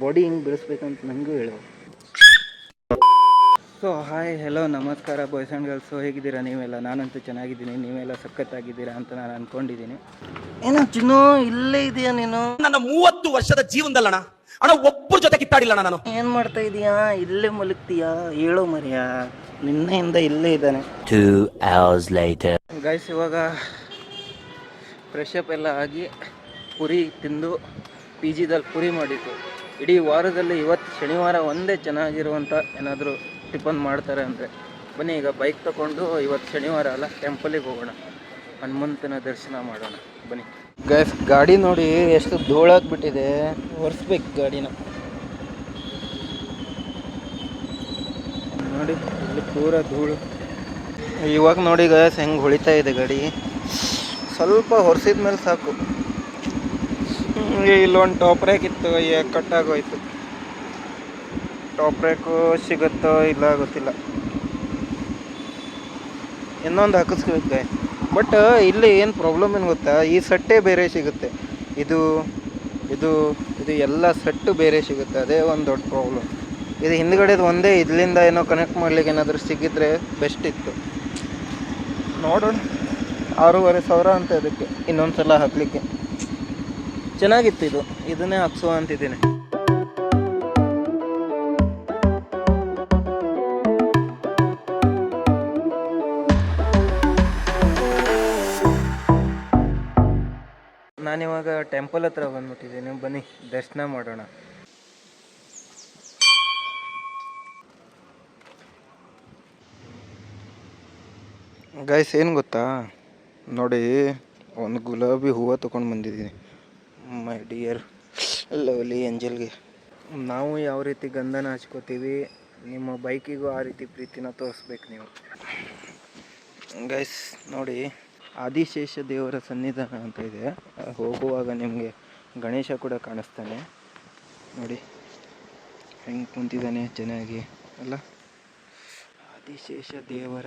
Body ಹಿಂಗೆ ಬೆಳೆಸ್ಬೇಕಂತ ನನಗೂ ಹೇಳು. ಸೊ ಹಾಯ್ ಹೆಲೋ ನಮಸ್ಕಾರ ಬಾಯ್ಸ್ ಆ್ಯಂಡ್ ಗರ್ಲ್ಸು ಹೇಗಿದ್ದೀರಾ? ನೀವೆಲ್ಲ? ನಾನಂತೂ ಚೆನ್ನಾಗಿದ್ದೀನಿ. ನೀವೆಲ್ಲ ಸಖತ್ತಾಗಿದ್ದೀರಾ ಅಂತ ನಾನು ಅಂದ್ಕೊಂಡಿದ್ದೀನಿ ಏನೋ ಚಿನ್ನು ಇಲ್ಲೇ ಇದೆಯಾ ನೀನು? ನನ್ನ ಮೂವತ್ತು ವರ್ಷದ ಜೀವನದಲ್ಲಣ ಅಣ್ಣ ಒಬ್ಬರ ಜೊತೆ ಕಿತ್ತಾಡಿಲ್ಲ ನಾನು. ಏನು ಮಾಡ್ತಾ ಇದೀಯಾ? ಇಲ್ಲೇ ಮಲಗ್ತೀಯಾ ಹೇಳೋ ಮರಿಯಾ. ನಿನ್ನೆಯಿಂದ ಇಲ್ಲೇ ಇದ್ದಾನೆ. Two hours later. ಗೈಸ್ ಇವಾಗ ಫ್ರೆಶ್ ಅಪ್ ಎಲ್ಲ ಆಗಿ ಪುರಿ ತಿಂದು ಪಿ ಜಿದಲ್ಲಿ ಪುರಿ ಮಾಡಿತ್ತು ಇಡೀ ವಾರದಲ್ಲಿ ಇವತ್ತು ಶನಿವಾರ ಒಂದೇ ಚೆನ್ನಾಗಿರುವಂಥ ಏನಾದರೂ ಟಿಫನ್ ಮಾಡ್ತಾರೆ ಅಂದರೆ ಬನ್ನಿ ಈಗ ಬೈಕ್ ತಗೊಂಡು ಇವತ್ತು ಶನಿವಾರ ಅಲ್ಲ ಟೆಂಪಲಿಗೆ ಹೋಗೋಣ. ಹನುಮಂತನ ದರ್ಶನ ಮಾಡೋಣ. ಬನ್ನಿ. ಗೈಸ್ ಗಾಡಿ ನೋಡಿ ಎಷ್ಟು ಧೂಳಾಗ್ಬಿಟ್ಟಿದೆ. ಒರೆಸ್ಬೇಕು ಗಾಡಿನ. ನೋಡಿ, ಇಲ್ಲಿ ಪೂರ ಧೂಳು. ಇವಾಗ ನೋಡಿ ಗೈಸ್ ಹೆಂಗೆ ಹೊಳಿತಾ ಇದೆ ಗಾಡಿ. ಸ್ವಲ್ಪ ಹೊರ್ಸಿದ ಮೇಲೆ ಸಾಕು. ಇಲ್ಲೊಂದು ಟಾಪ್ ರೇಕ್ ಇತ್ತು ಈಗ ಕಟ್ಟಾಗೋಯ್ತು ಟಾಪ್ ರೇಕು ಸಿಗುತ್ತೋ ಇಲ್ಲ ಗೊತ್ತಿಲ್ಲ. ಇನ್ನೊಂದು ಹಾಕಿಸ್ಕೋಬೇಕು ಬಟ್ ಇಲ್ಲಿ ಏನು ಪ್ರಾಬ್ಲಮ್ ಏನು ಗೊತ್ತಾ? ಈ ಸಟ್ಟೆ ಬೇರೆ ಸಿಗುತ್ತೆ. ಇದು ಇದು ಇದು ಎಲ್ಲ ಸಟ್ಟು ಬೇರೆ ಸಿಗುತ್ತೆ. ಅದೇ ಒಂದು ದೊಡ್ಡ ಪ್ರಾಬ್ಲಮ್ ಇದು ಹಿಂದ್ಗಡೆದು ಒಂದೇ ಇದರಿಂದ ಏನೋ ಕನೆಕ್ಟ್ ಮಾಡ್ಲಿಕ್ಕೆ ಏನಾದರೂ ಸಿಕ್ಕಿದ್ರೆ ಬೆಸ್ಟ್ ಇತ್ತು. ನೋಡೋಣ. ಆರೂವರೆ ಸಾವಿರ ಅಂತ ಇದಕ್ಕೆ ಇನ್ನೊಂದು ಸಲ ಹಾಕಲಿಕ್ಕೆ. ಚೆನ್ನಾಗಿತ್ತು ಇದು. ಇದನ್ನೇ ಹಾಕ್ಸೋ ಅಂತಿದ್ದೀನಿ. ನಾನಿವಾಗ ಟೆಂಪಲ್ ಹತ್ರ ಬಂದ್ಬಿಟ್ಟಿದ್ದೀನಿ. ಬನ್ನಿ, ದರ್ಶನ ಮಾಡೋಣ. ಗೈಸ್ ಏನು ಗೊತ್ತಾ? ನೋಡಿ, ಒಂದು ಗುಲಾಬಿ ಹೂವು ತೊಗೊಂಡು ಬಂದಿದ್ದೀನಿ. ಮೈ ಡಿಯರ್ ಲವ್ಲಿ ಏಂಜಲ್ಗೆ ನಾವು ಯಾವ ರೀತಿ ಗಂಧನ ಹಚ್ಕೋತೀವಿ, ನಿಮ್ಮ ಬೈಕಿಗೂ ಆ ರೀತಿ ಪ್ರೀತಿನ ತೋರಿಸ್ಬೇಕು ನೀವು. ಗೈಸ್ ನೋಡಿ, ಆದಿಶೇಷ ದೇವರ ಸನ್ನಿಧಾನ ಅಂತ ಇದೆ. ಹೋಗುವಾಗ ನಿಮಗೆ ಗಣೇಶ ಕೂಡ ಕಾಣಿಸ್ತಾನೆ. ನೋಡಿ, ಹೆಂಗೆ ಕುಂತಿದ್ದಾನೆ ಚೆನ್ನಾಗಿ, ಅಲ್ಲ? ಆದಿಶೇಷ ದೇವರ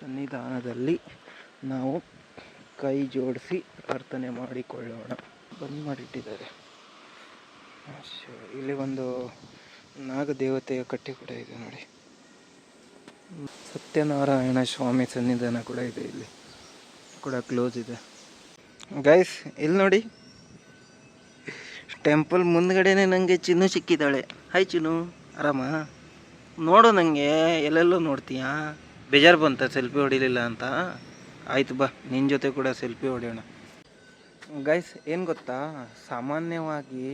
ಸನ್ನಿಧಾನದಲ್ಲಿ ನಾವು ಕೈ ಜೋಡಿಸಿ ಪ್ರಾರ್ಥನೆ ಮಾಡಿಕೊಳ್ಳೋಣ. ಬಂದ್ ಮಾಡಿಟ್ಟಿದ್ದಾರೆ. ಇಲ್ಲಿ ಒಂದು ನಾಗದೇವತೆಯ ಕಟ್ಟೆ ಕೂಡ ಇದೆ ನೋಡಿ. ಸತ್ಯನಾರಾಯಣ ಸ್ವಾಮಿ ಸನ್ನಿಧಾನ ಕೂಡ ಇದೆ ಇಲ್ಲಿ. ಕೂಡ ಕ್ಲೋಸ್ ಇದೆ. ಗೈಸ್ ಇಲ್ಲಿ ನೋಡಿ. ಟೆಂಪಲ್ ಮುಂದ್ಗಡೆನೆ ನನಗೆ ಚಿನ್ನು ಸಿಕ್ಕಿದ್ದಾಳೆ. ಹಾಯ್ ಚಿನ್ನು. ಆರಾಮ? ನೋಡು ನನಗೆ ಎಲ್ಲೆಲ್ಲೋ ನೋಡ್ತೀಯಾ? ಬೇಜಾರು ಬಂತ, ಸೆಲ್ಫಿ ಹೊಡಿಲಿಲ್ಲ ಅಂತ? ಆಯ್ತು, ಬಾ. ನಿನ್ನ ಜೊತೆ ಕೂಡ ಸೆಲ್ಫಿ ಹೊಡೆಯೋಣ. ಗೈಸ್ ಏನು ಗೊತ್ತಾ? ಸಾಮಾನ್ಯವಾಗಿ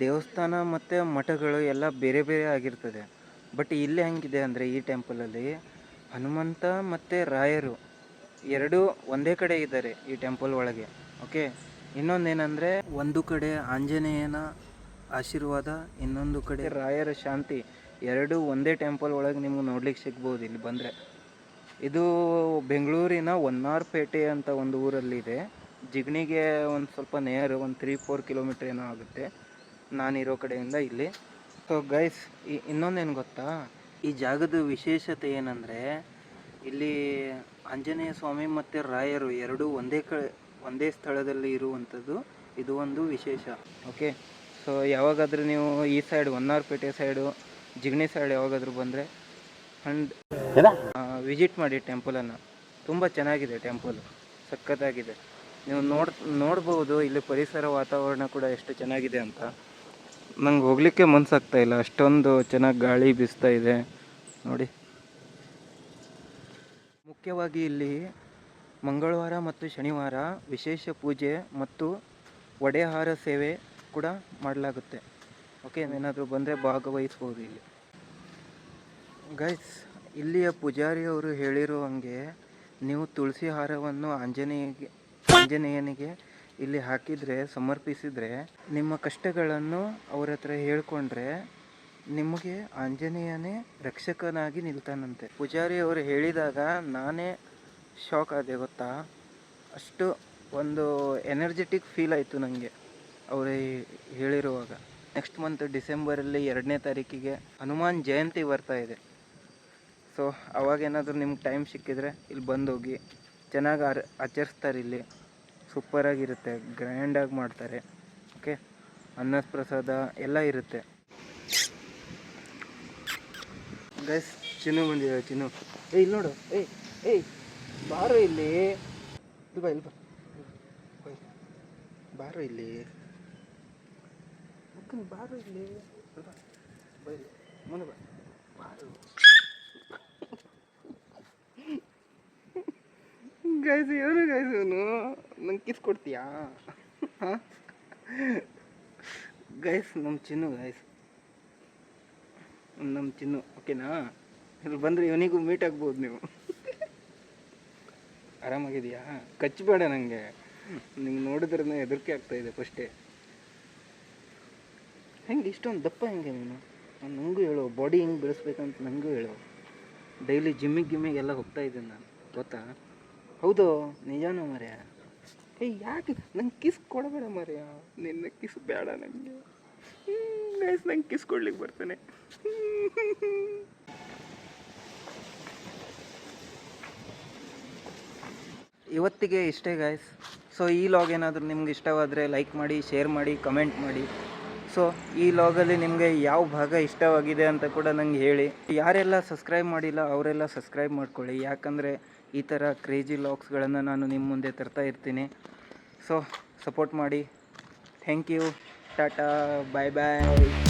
ದೇವಸ್ಥಾನ ಮತ್ತು ಮಠಗಳು ಎಲ್ಲ ಬೇರೆ ಬೇರೆ ಆಗಿರ್ತದೆ. ಬಟ್ ಇಲ್ಲಿ ಹೆಂಗಿದೆ ಅಂದರೆ ಈ ಟೆಂಪಲಲ್ಲಿ ಹನುಮಂತ ಮತ್ತು ರಾಯರು ಎರಡೂ ಒಂದೇ ಕಡೆ ಇದ್ದಾರೆ ಈ ಟೆಂಪಲ್ ಒಳಗೆ ಓಕೆ ಇನ್ನೊಂದೇನೆಂದರೆ ಒಂದು ಕಡೆ ಆಂಜನೇಯನ ಆಶೀರ್ವಾದ, ಇನ್ನೊಂದು ಕಡೆ ರಾಯರ ಶಾಂತಿ. ಎರಡೂ ಒಂದೇ ಟೆಂಪಲ್ ಒಳಗೆ ನಿಮ್ಗೆ ನೋಡ್ಲಿಕ್ಕೆ ಸಿಗ್ಬೋದು ಇಲ್ಲಿ ಬಂದರೆ. ಇದು ಬೆಂಗಳೂರಿನ ಹೊನ್ನಾರ್ಪೇಟೆ ಅಂತ ಒಂದು ಊರಲ್ಲಿದೆ. ಜಿಗಣಿಗೆ ಒಂದು ಸ್ವಲ್ಪ ನೇರ್ ಒಂದು ತ್ರೀ ಫೋರ್ ಕಿಲೋಮೀಟ್ರ್ ಏನೋ ಆಗುತ್ತೆ. ನಾನಿರೋ ಕಡೆಯಿಂದ ಇಲ್ಲಿ. ಸೊ ಗೈಸ್ ಇನ್ನೊಂದೇನು ಗೊತ್ತಾ? ಈ ಜಾಗದ ವಿಶೇಷತೆ ಏನಂದರೆ, ಇಲ್ಲಿ ಆಂಜನೇಯ ಸ್ವಾಮಿ ಮತ್ತು ರಾಯರು ಎರಡೂ ಒಂದೇ ಕಡೆ ಒಂದೇ ಸ್ಥಳದಲ್ಲಿ ಇರುವಂಥದ್ದು ಇದು ಒಂದು ವಿಶೇಷ. ಓಕೆ ಸೊ ಯಾವಾಗಾದರೂ ನೀವು ಈ side Honnarpet side Jigani side ಯಾವಾಗಾದರೂ ಬಂದರೆ ಅಂಡ್ ವಿಸಿಟ್ ಮಾಡಿ ಟೆಂಪಲನ್ನು ತುಂಬ ಚೆನ್ನಾಗಿದೆ ಟೆಂಪಲ್ ಸಖತ್ತಾಗಿದೆ. ನೀವು ನೋಡ್ ನೋಡ್ಬೋದು ಇಲ್ಲಿ ಪರಿಸರ ವಾತಾವರಣ ಕೂಡ ಎಷ್ಟು ಚೆನ್ನಾಗಿದೆ ಅಂತ. ನಂಗೆ ಹೋಗಲಿಕ್ಕೆ ಮನಸ್ಸಾಗ್ತಾ ಇಲ್ಲ. ಅಷ್ಟೊಂದು ಚೆನ್ನಾಗಿ ಗಾಳಿ ಬೀಸ್ತಾ ಇದೆ. ನೋಡಿ. ಮುಖ್ಯವಾಗಿ ಇಲ್ಲಿ ಮಂಗಳವಾರ ಮತ್ತು ಶನಿವಾರ ವಿಶೇಷ ಪೂಜೆ ಮತ್ತು ಒಡೆಹಾರ ಸೇವೆ ಕೂಡ ಮಾಡಲಾಗುತ್ತೆ. ಓಕೆ ಏನಾದರೂ ಬಂದರೆ ಭಾಗವಹಿಸ್ಬೋದು ಇಲ್ಲಿ. ಗೈಸ್ ಇಲ್ಲಿಯ ಪೂಜಾರಿಯವರು ಹೇಳಿರೋ ಹಂಗೆ ನೀವು ತುಳಸಿ ಹಾರವನ್ನು ಆಂಜನೇಯಗೆ, ಆಂಜನೇಯನಿಗೆ ಇಲ್ಲಿ ಹಾಕಿದರೆ, ಸಮರ್ಪಿಸಿದರೆ, ನಿಮ್ಮ ಕಷ್ಟಗಳನ್ನು ಅವ್ರ ಹತ್ರ ಹೇಳ್ಕೊಂಡ್ರೆ ನಿಮಗೆ ಆಂಜನೇಯನೇ ರಕ್ಷಕನಾಗಿ ನಿಲ್ತಾನಂತೆ. ಪೂಜಾರಿ ಅವರು ಹೇಳಿದಾಗ ನಾನೇ ಶಾಕ್ ಆದೆ, ಗೊತ್ತಾ? ಅಷ್ಟು ಒಂದು ಎನರ್ಜೆಟಿಕ್ ಫೀಲ್ ಆಯಿತು ನನಗೆ ಅವರು ಹೇಳಿರುವಾಗ. ನೆಕ್ಸ್ಟ್ ಮಂತ್ ಡಿಸೆಂಬರಲ್ಲಿ ಎರಡನೇ ತಾರೀಕಿಗೆ ಹನುಮಾನ್ ಜಯಂತಿ ಬರ್ತಾ ಇದೆ. ಸೊ ಅವಾಗೇನಾದರೂ ನಿಮ್ಗೆ ಟೈಮ್ ಸಿಕ್ಕಿದ್ರೆ ಇಲ್ಲಿ ಬಂದೋಗಿ, ಚೆನ್ನಾಗಿ ಆರ್, ಆಚರಿಸ್ತಾರೆ ಇಲ್ಲಿ. ಸೂಪರಾಗಿರುತ್ತೆ ಗ್ರ್ಯಾಂಡಾಗಿ ಮಾಡ್ತಾರೆ. ಓಕೆ ಅನ್ನ ಪ್ರಸಾದ ಎಲ್ಲ ಇರುತ್ತೆ. ಗೈಸ್ ಚಿನ್ನು ಬಂದಿದೆ ಚಿನ್ನು. ಏಯ್, ಇಲ್ಲಿ ನೋಡು. ಏಯ್ ಏಯ್, ಬಾರು ಇಲ್ಲಿ. ಇಲ್ಲಿ ಬಾ ಇಲ್ಲಿ ಬಾ. ಇಲ್ಲಿ. ಬಾರು ಇಲ್ಲಿ. ಮುಂದೆ ಬಾರೋ. ಗೈಸ್ ಏನು ಗೈಸ್ ಇವನು? ನಂಗೆ ಕಿಸ್ ಕೊಡ್ತೀಯಾ? ಗೈಸ್ ನಮ್ಮ ಚಿನ್ನು ಗೈಸ್ ನಮ್ಮ ಚಿನ್ನು ಓಕೆನಾ ಇಲ್ಲಿ ಬಂದರೆ ಇವನಿಗೂ ಮೀಟ್ ಆಗ್ಬೋದು ನೀವು. ಆರಾಮಾಗಿದೆಯಾ ಕಚ್ಚಬೇಡ ನನಗೆ ನಿಮ್ಗೆ ನೋಡಿದ್ರೆ ಹೆದರಿಕೆ ಆಗ್ತಾಯಿದೆ ಫಸ್ಟೇ. ಹೆಂಗೆ ಇಷ್ಟೊಂದು ದಪ್ಪ ಹೆಂಗೆ ನೀನು? ನನಗೂ ಹೇಳು ಬಾಡಿ ಹೆಂಗೆ ಬೆಳೆಸ್ಬೇಕಂತ ನನಗೂ ಹೇಳು. ಡೈಲಿ ಜಿಮ್ಮಿಗೆ ಗಿಮ್ಮಿಗೆಲ್ಲ ಹೋಗ್ತಾ ಇದ್ದೀನಿ ನಾನು, ಗೊತ್ತಾ? ಹೌದು, ನಿಜಾನು ಮರ್ಯ. ಏ ಯಾಕೆ? ನಂಗೆ ಕಿಸ್ ಕೊಡಬೇಡ ಮರ್ಯ. ನಿನ್ನ ಕಿಸ್ ಬೇಡ ನನಗೆ ಗೈಸ್ ನಂಗೆ ಕಿಸ್ ಕೊಡ್ಲಿಕ್ಕೆ ಬರ್ತಾನೆ. ಇವತ್ತಿಗೆ ಇಷ್ಟೇ ಗಾಯ್ಸ್ ಸೊ ಈ ಲಾಗ್ ಏನಾದರೂ ನಿಮ್ಗೆ ಇಷ್ಟವಾದರೆ ಲೈಕ್ ಮಾಡಿ ಶೇರ್ ಮಾಡಿ ಕಮೆಂಟ್ ಮಾಡಿ. ಸೊ ಈ ಲಾಗಲ್ಲಿ ನಿಮಗೆ ಯಾವ ಭಾಗ ಇಷ್ಟವಾಗಿದೆ ಅಂತ ಕೂಡ ನಂಗೆ ಹೇಳಿ. ಯಾರೆಲ್ಲ ಸಬ್ಸ್ಕ್ರೈಬ್ ಮಾಡಿಲ್ಲ, ಅವರೆಲ್ಲ ಸಬ್ಸ್ಕ್ರೈಬ್ ಮಾಡ್ಕೊಳ್ಳಿ. ಯಾಕಂದರೆ ಈ ಥರ ಕ್ರೇಜಿ ಲಾಕ್ಸ್ಗಳನ್ನು ನಾನು ನಿಮ್ಮ ಮುಂದೆ ತರ್ತಾ ಇರ್ತೀನಿ. ಸೊ ಸಪೋರ್ಟ್ ಮಾಡಿ. Thank you tata bye bye